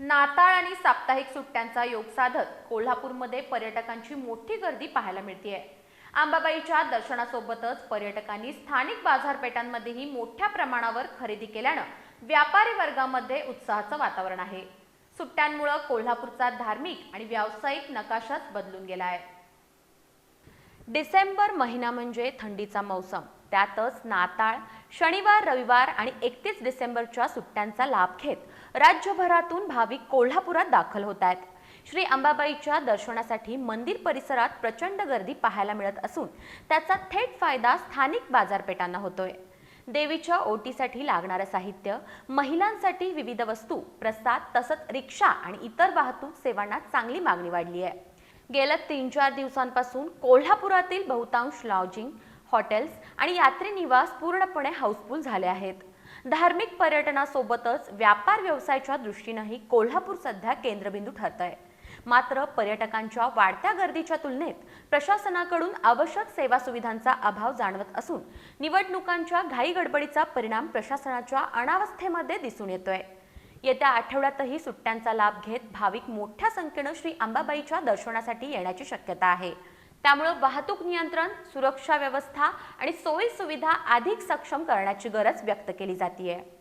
नाताळ आणि साप्ताहिक सुट्ट्यांचा योग साधत कोल्हापूरमध्ये पर्यटकांची मोठी गर्दी पाहायला मिळते अंबाबाईच्या दर्शनासोबतच पर्यटकांनी स्थानिक बाजारपेठांमध्येही मोठ्या प्रमाणावर खरेदी केल्यानं व्यापारी वर्गामध्ये उत्साहाचं वातावरण आहे. सुट्ट्यांमुळे कोल्हापूरचा धार्मिक आणि व्यावसायिक नकाशाच बदलून गेला आहे डिसेंबर महिना म्हणजे थंडीचा मौसम. त्यातच नाताळ शनिवार रविवार आणि एकतीस डिसेंबरच्या सुट्ट्यांचा लाभ घेत राज्यभरातून भाविक कोल्हापुरात दाखल होत आहेत. श्री अंबाबाईच्या दर्शनासाठी मंदिर परिसरात प्रचंड गर्दी पाहायला मिळत असून त्याचा थेट फायदा स्थानिक बाजारपेठांना होतोय. देवीच्या ओटीसाठी लागणारं साहित्य महिलांसाठी विविध वस्तू प्रसाद तसंच रिक्षा आणि इतर वाहतूक सेवांना चांगली मागणी वाढली आहे. गेल्या तीन चार दिवसांपासून कोल्हापुरातील बहुतांश लॉजिंग हॉटेल्स आणि यात्री निवास पूर्णपणे हाऊसफुल झाले आहेत. धार्मिक पर्यटनासोबतच व्यापार व्यवसायाच्या दृष्टीनंही कोल्हापूर सध्या केंद्रबिंदू ठरत आहे मात्र पर्यटकांच्या वाढत्या गर्दीच्या तुलनेत प्रशासनाकडून आवश्यक सेवा सुविधांचा अभाव जाणवत असून निवडणुकांच्या घाईगडबडीचा परिणाम प्रशासनाच्या अनावस्थेमध्ये दिसून येतोय. येत्या आठवड्यातही सुट्ट्यांचा लाभ घेत भाविक मोठ्या संख्येनं श्री अंबाबाईच्या दर्शनासाठी येण्याची शक्यता आहे. त्यामुळे वाहतूक नियंत्रण सुरक्षा व्यवस्था आणि सोयी सुविधा अधिक सक्षम करण्याची गरज व्यक्त केली जाते